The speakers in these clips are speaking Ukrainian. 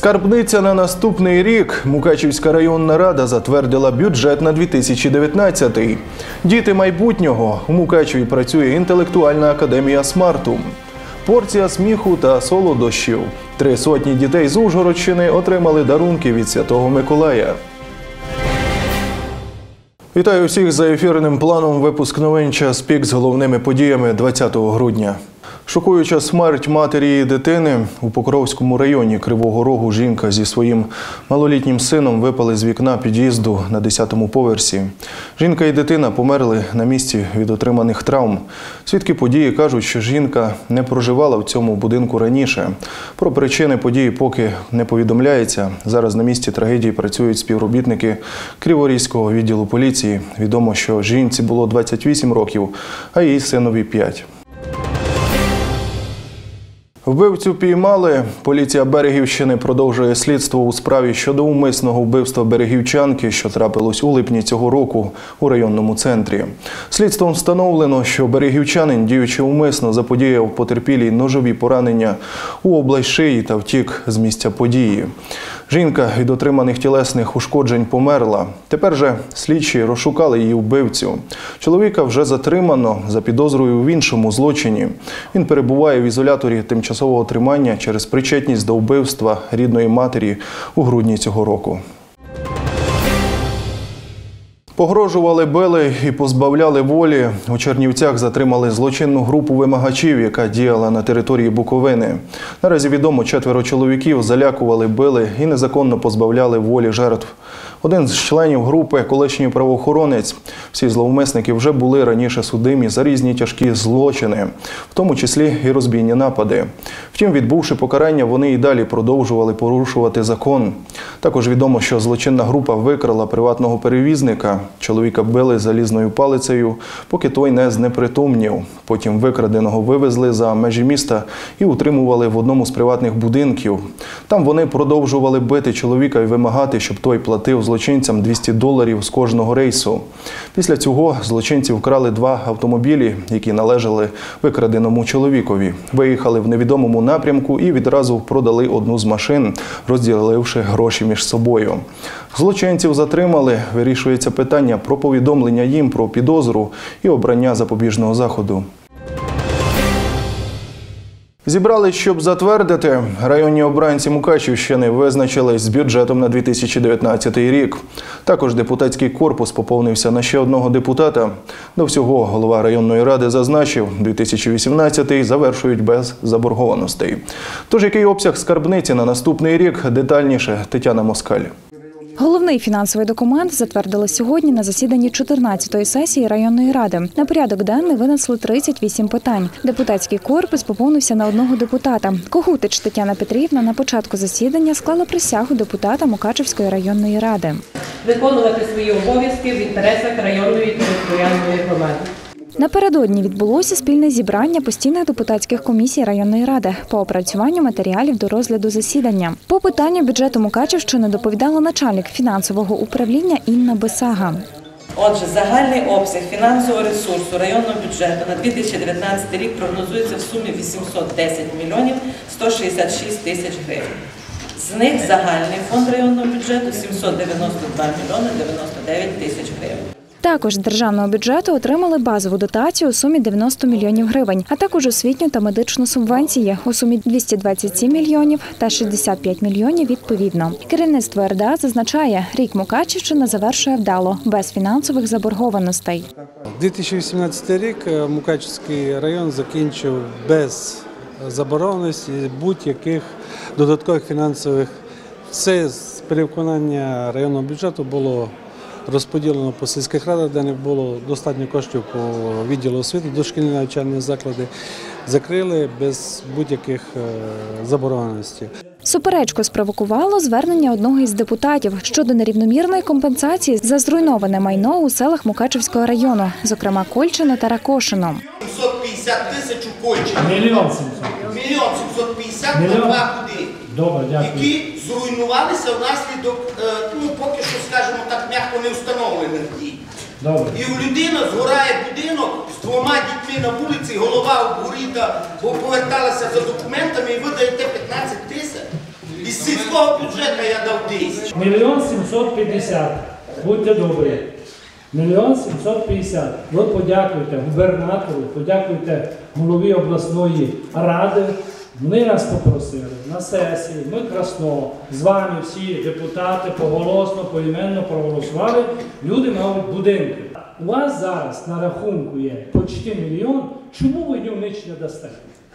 Скарбниця на наступний рік. Мукачівська районна рада затвердила бюджет на 2019. Діти майбутнього. У Мукачеві працює інтелектуальна академія смарту. Порція сміху та солодощів. Три сотні дітей з Ужгородщини отримали дарунки від Святого Миколая. Вітаю всіх за ефірним планом. Випуск новин час пік з головними подіями 20 грудня. Шокуюча смерть матері і дитини у Покровському районі Кривого Рогу жінка зі своїм малолітнім сином випали з вікна під'їзду на 10-му поверсі. Жінка і дитина померли на місці від отриманих травм. Свідки події кажуть, що жінка не проживала в цьому будинку раніше. Про причини події поки не повідомляється. Зараз на місці трагедії працюють співробітники Криворізького відділу поліції. Відомо, що жінці було 28 років, а її синові 5. Вбивцю піймали. Поліція Берегівщини продовжує слідство у справі щодо умисного вбивства берегівчанки, що трапилось у липні цього року у районному центрі. Слідством встановлено, що берегівчанин, діючи умисно, заподіяв потерпілій ножові поранення у область шиї та втік з місця події. Жінка від отриманих тілесних ушкоджень померла. Тепер же слідчі розшукали її вбивцю. Чоловіка вже затримано за підозрою в іншому злочині. Він перебуває в ізоляторі тимчасового тримання через причетність до вбивства рідної матері у грудні цього року. Погрожували, били і позбавляли волі. У Чернівцях затримали злочинну групу вимагачів, яка діяла на території Буковини. Наразі відомо, четверо чоловіків залякували, били і незаконно позбавляли волі жертв. Один з членів групи, колишній правоохоронець. Всі зловмисники вже були раніше судимі за різні тяжкі злочини, в тому числі і розбійні напади. Втім, відбувши покарання, вони і далі продовжували порушувати закон. Також відомо, що злочинна група викрала приватного перевізника. Чоловіка били залізною палицею, поки той не знепритомнів. Потім викраденого вивезли за межі міста і утримували в одному з приватних будинків. Там вони продовжували бити чоловіка і вимагати, щоб той платив злочинцям 200 доларів з кожного рейсу. Після цього злочинці вкрали два автомобілі, які належали викраденому чоловікові. Виїхали в невідомому напрямку і відразу продали одну з машин, розділивши гроші між собою. Злочинців затримали. Вирішується питання про повідомлення їм про підозру і обрання запобіжного заходу. Зібрались, щоб затвердити. Районні обранці Мукачівщини визначились з бюджетом на 2019 рік. Також депутатський корпус поповнився на ще одного депутата. До всього голова районної ради зазначив, 2018 завершують без заборгованостей. Тож який обсяг скарбниці на наступний рік детальніше Тетяна Москаль. Головний фінансовий документ затвердили сьогодні на засіданні 14-ї сесії районної ради. На порядок денний винесли 38 питань. Депутатський корпус поповнився на одного депутата. Когутич Тетяна Петрівна на початку засідання склала присягу депутата Мукачевської районної ради. виконувати свої обов'язки в інтересах районної територіальної громади. Напередодні відбулося спільне зібрання постійних депутатських комісій районної ради по опрацюванню матеріалів до розгляду засідання. По питанню бюджету Мукачевщини доповідала начальник фінансового управління Інна Бесага. Отже, загальний обсяг фінансового ресурсу районного бюджету на 2019 рік прогнозується в сумі 810 мільйонів 166 тисяч гривень. З них загальний фонд районного бюджету 792 мільйони 99 тисяч гривень. Також з державного бюджету отримали базову дотацію у сумі 90 мільйонів гривень, а також освітню та медичну субвенції у сумі 227 мільйонів та 65 мільйонів відповідно. Керівництво РДА зазначає, рік Мукачівщина завершує вдало, без фінансових заборгованостей. 2018 рік е, Мукачівський район закінчив без забороненості будь-яких додаткових фінансових. Все з перевиконання районного бюджету було розподілено по сільських радах, де не було достатньо коштів по відділу освіти, дошкільні навчальні заклади. Закрили без будь-яких е, забороненостей. Суперечку спровокувало звернення одного із депутатів щодо нерівномірної компенсації за зруйноване майно у селах Мукачевського району, зокрема Кольчино та Ракошино. 750 тисяч у Кольчині. Мільйон сімсот. Мільйон 750 на два ходи. Добре, дякую. Які зруйнувалися внаслідок, е, ну поки що, скажімо так, м'яко не встановлених дій. Добре. І у людини згорає будинок з двома дітьми на вулиці, голова обгоріта, бо поверталася за документами і ви даєте 15 тисяч. Із сільського бюджету я дав тисячу. Мільйон 750. Будьте добрі. Мільйон 750. Ви подякуйте губернатору, подякуйте голові обласної ради. Вони нас попросили на сесії. Ми красно з вами всі депутати поголосно, поіменно проголосували. Люди мають будинки. У вас зараз на рахунку є почти мільйон. Чому ви ніч не дасте?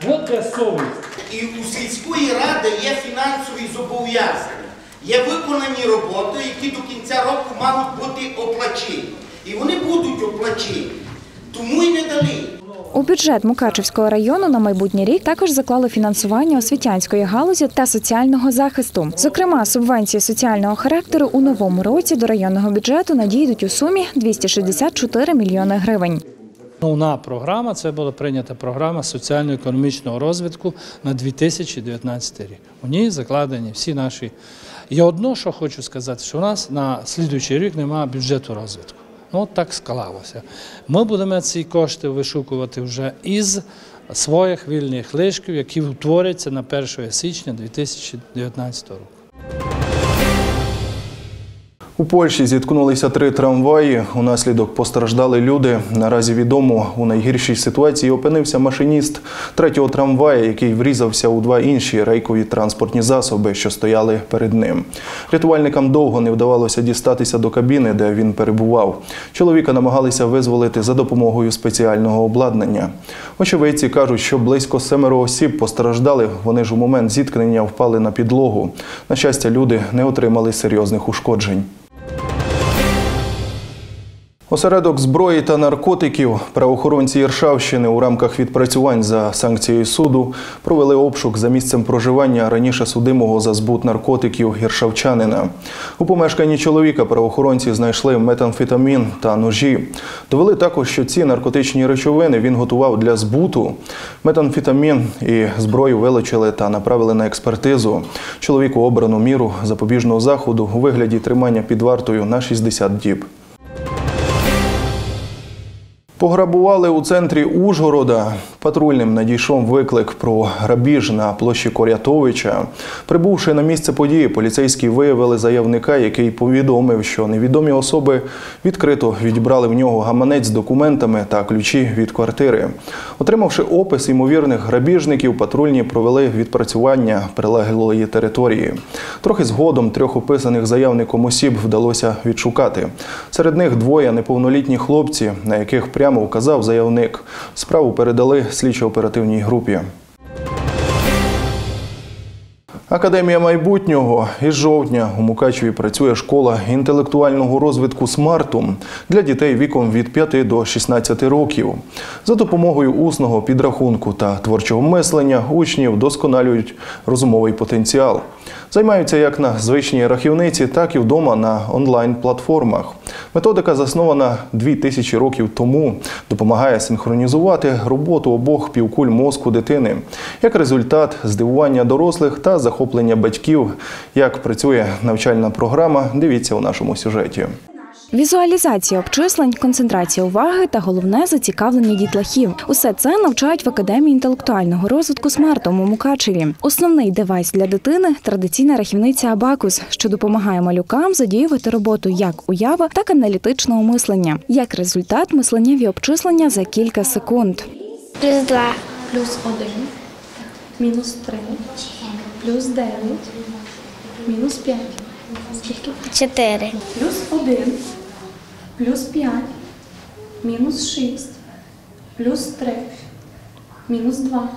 От де совість. І у сільської ради є фінансові зобов'язання, є виконані роботи, які до кінця року мають бути оплачені. І вони будуть оплачені. Тому і не дали. У бюджет Мукачевського району на майбутній рік також заклали фінансування освітянської галузі та соціального захисту. Зокрема, субвенції соціального характеру у новому році до районного бюджету надійдуть у сумі 264 мільйони гривень. Основна програма це була прийнята програма соціально-економічного розвитку на 2019 рік. У ній закладені всі наші. Я одно, що хочу сказати, що у нас на слідуючий рік немає бюджету розвитку. Ну, так склалося. Ми будемо ці кошти вишукувати вже із своїх вільних лишків, які утворяться на 1 січня 2019 року. У Польщі зіткнулися три трамваї. Унаслідок постраждали люди. Наразі відомо, у найгіршій ситуації опинився машиніст третього трамвая, який врізався у два інші рейкові транспортні засоби, що стояли перед ним. Рятувальникам довго не вдавалося дістатися до кабіни, де він перебував. Чоловіка намагалися визволити за допомогою спеціального обладнання. Очевидці кажуть, що близько семеро осіб постраждали. Вони ж у момент зіткнення впали на підлогу. На щастя, люди не отримали серйозних ушкоджень. Осередок зброї та наркотиків правоохоронці Іршавщини у рамках відпрацювань за санкцією суду провели обшук за місцем проживання раніше судимого за збут наркотиків гіршавчанина. У помешканні чоловіка правоохоронці знайшли метамфетамін та ножі. Довели також, що ці наркотичні речовини він готував для збуту. Метамфетамін і зброю вилучили та направили на експертизу. Чоловіку обрано міру запобіжного заходу у вигляді тримання під вартою на 60 діб. Пограбували у центрі Ужгорода. Патрульним надійшов виклик про грабіж на площі Корятовича. Прибувши на місце події, поліцейські виявили заявника, який повідомив, що невідомі особи відкрито відібрали в нього гаманець з документами та ключі від квартири. Отримавши опис ймовірних грабіжників, патрульні провели відпрацювання прилеглої території. Трохи згодом трьох описаних заявником осіб вдалося відшукати. Серед них двоє неповнолітні хлопці, на яких прямо вказав заявник. Справу передали слідчо-оперативній групі. Академія майбутнього із жовтня у Мукачеві працює школа інтелектуального розвитку «Смартум» для дітей віком від 5 до 16 років. За допомогою усного підрахунку та творчого мислення учні вдосконалюють розумовий потенціал. Займаються як на звичній рахівниці, так і вдома на онлайн-платформах. Методика заснована 2000 років тому, допомагає синхронізувати роботу обох півкуль мозку дитини. Як результат, здивування дорослих та захоплення батьків. Як працює навчальна програма, дивіться у нашому сюжеті. Візуалізація обчислень, концентрація уваги та головне зацікавлення дітлахів. Усе це навчають в академії інтелектуального розвитку смартом у Мукачеві. Основний девайс для дитини традиційна рахівниця Абакус, що допомагає малюкам задіювати роботу як уява, так і аналітичного мислення. Як результат, мисленнєві обчислення за кілька секунд. Плюс два. плюс 1, мінус 3, плюс 9, мінус 5. Скільки? Чотири. Плюс 1, плюс 5, мінус 6, плюс 3, мінус 2.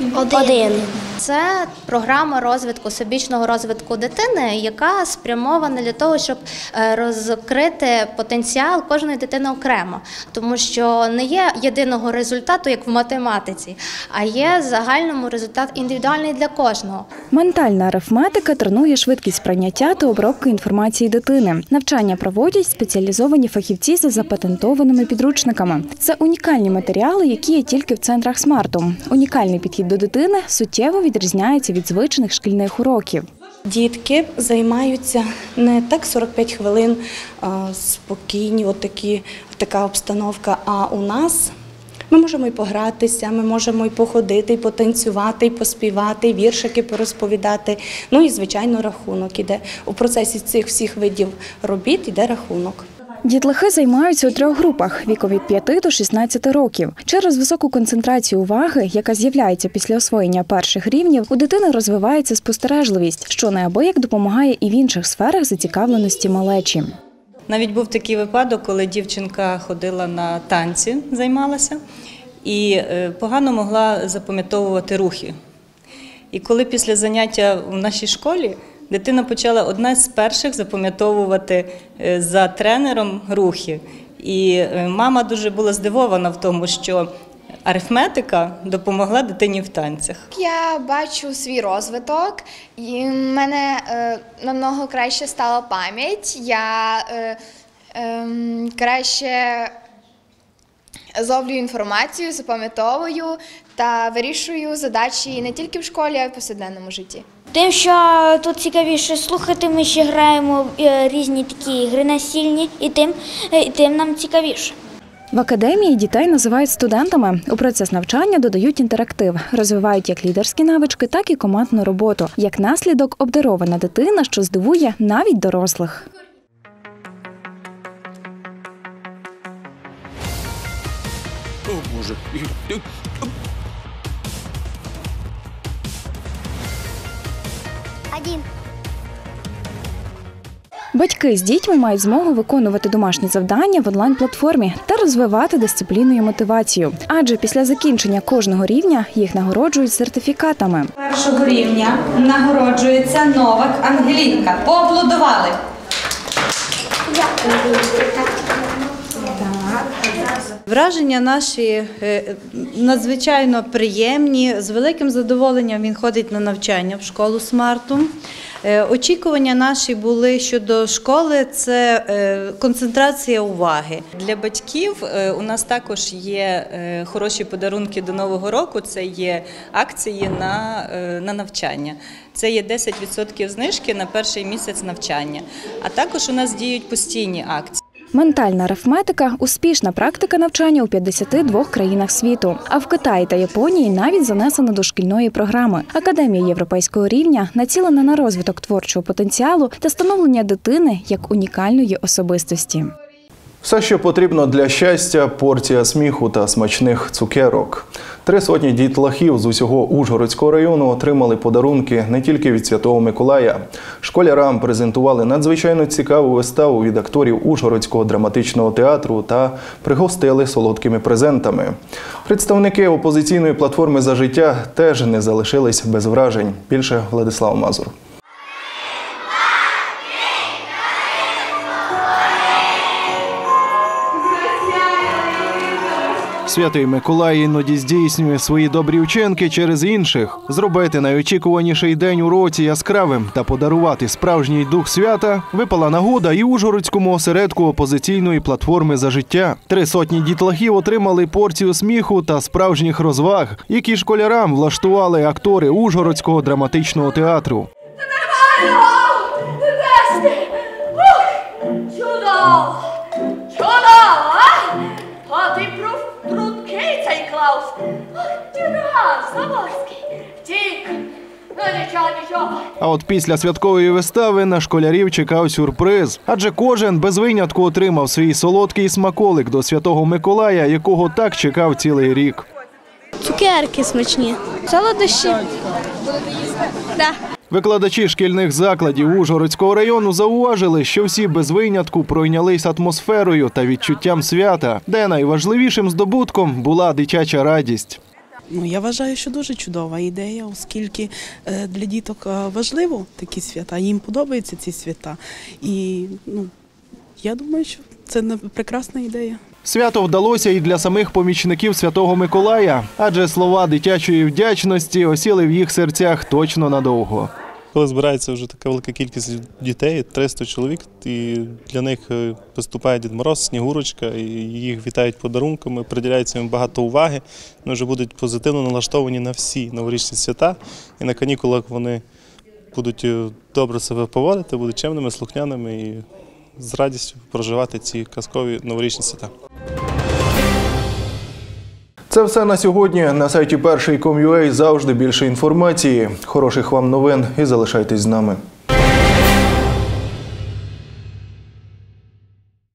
Один. Це програма розвитку всебічного розвитку дитини, яка спрямована для того, щоб е, розкрити потенціал кожної дитини окремо, тому що не є єдиного результату, як в математиці, а є загальному результат індивідуальний для кожного. Ментальна арифметика тренує швидкість прийняття та обробки інформації дитини. Навчання проводять спеціалізовані фахівці за запатентованими підручниками. Це унікальні матеріали, які є тільки в центрах смарту. Унікальний підхід до дитини суттєво відрізняється від звичних шкільних уроків. Дітки займаються не так 45 хвилин спокійні, отакі, така обстановка. А у нас Ми можемо і погратися, ми можемо і походити, і потанцювати, і поспівати, і віршики порозповідати. Ну і звичайно, рахунок іде. У процесі цих всіх видів робіт іде рахунок. Дітлахи займаються у трьох групах віку від 5 до 16 років. Через високу концентрацію уваги, яка з'являється після освоєння перших рівнів, у дитини розвивається спостережливість, що неабияк допомагає і в інших сферах зацікавленості малечі. Навіть був такий випадок, коли дівчинка ходила на танці, займалася і е, погано могла запам'ятовувати рухи. І коли після заняття в нашій школі дитина почала одна з перших запам'ятовувати е, за тренером рухи. І е, мама дуже була здивована в тому, що арифметика допомогла дитині в танцях. Я бачу свій розвиток, і в мене е, намного краще стала пам'ять. Я е, ем, краще зловлюю інформацію, запам'ятовую та вирішую задачі не тільки в школі, а й в повсякденному житті. Тим, що тут цікавіше слухати, ми ще граємо е, різні такі ігри насильні, і тим, е, і тим нам цікавіше. В академії дітей називають студентами. У процес навчання додають інтерактив, розвивають як лідерські навички, так і командну роботу. Як наслідок, обдарована дитина, що здивує навіть дорослих. О боже. Один. Батьки з дітьми мають змогу виконувати домашні завдання в онлайн-платформі та розвивати дисципліну і мотивацію. Адже після закінчення кожного рівня їх нагороджують сертифікатами. Першого рівня нагороджується Новак Ангелінка. Поаплодували. Враження наші е, надзвичайно приємні. З великим задоволенням він ходить на навчання в школу смартум. Е, Очікування наші були щодо школи це е, концентрація уваги. Для батьків у нас також є хороші подарунки до Нового року. Це є акції на, на навчання. Це є 10% знижки на перший місяць навчання. А також у нас діють постійні акції. Ментальна арифметика успішна практика навчання у 52 країнах світу. А в Китаї та Японії навіть занесена до шкільної програми. Академія європейського рівня націлена на розвиток творчого потенціалу та становлення дитини як унікальної особистості. Все, що потрібно для щастя, порція сміху та смачних цукерок. Три сотні дітлахів з усього Ужгородського району отримали подарунки не тільки від Святого Миколая. Школярам презентували надзвичайно цікаву виставу від акторів Ужгородського драматичного театру та пригостили солодкими презентами. Представники опозиційної платформи за життя теж не залишились без вражень. Більше Владислав Мазур. Святий Миколай іноді здійснює свої добрі вчинки через інших. Зробити найочікуваніший день у році яскравим та подарувати справжній дух свята випала нагода і Ужгородському осередку опозиційної платформи за життя. Три сотні дітлахів отримали порцію сміху та справжніх розваг, які школярам влаштували актори Ужгородського драматичного театру. Чудово! Чудово! Цей Клаус. Ах, ти раз, Втік. Ну нічого, нічого. А от після святкової вистави на школярів чекав сюрприз, адже кожен без винятку отримав свій солодкий смаколик до святого Миколая, якого так чекав цілий рік. Цукерки смачні. Солодощі. Да. Викладачі шкільних закладів Ужгородського району зауважили, що всі без винятку пройнялись атмосферою та відчуттям свята, де найважливішим здобутком була дитяча радість. Ну, я вважаю, що дуже чудова ідея, оскільки е, для діток е, важливо такі свята, їм подобаються ці свята. І ну, я думаю, що це прекрасна ідея. Свято вдалося і для самих помічників Святого Миколая, адже слова дитячої вдячності осіли в їх серцях точно надовго. Коли збирається вже така велика кількість дітей, 300 чоловік, і для них е, виступає Дід Мороз, Снігурочка, і їх вітають подарунками, приділяється їм багато уваги. Вони вже будуть позитивно налаштовані на всі новорічні свята. І на канікулах вони будуть е, добре себе поводити, будуть чемними, слухняними і з радістю проживати ці казкові новорічні свята. Це все на сьогодні. На сайті перший.com.ua завжди більше інформації. Хороших вам новин і залишайтесь з нами.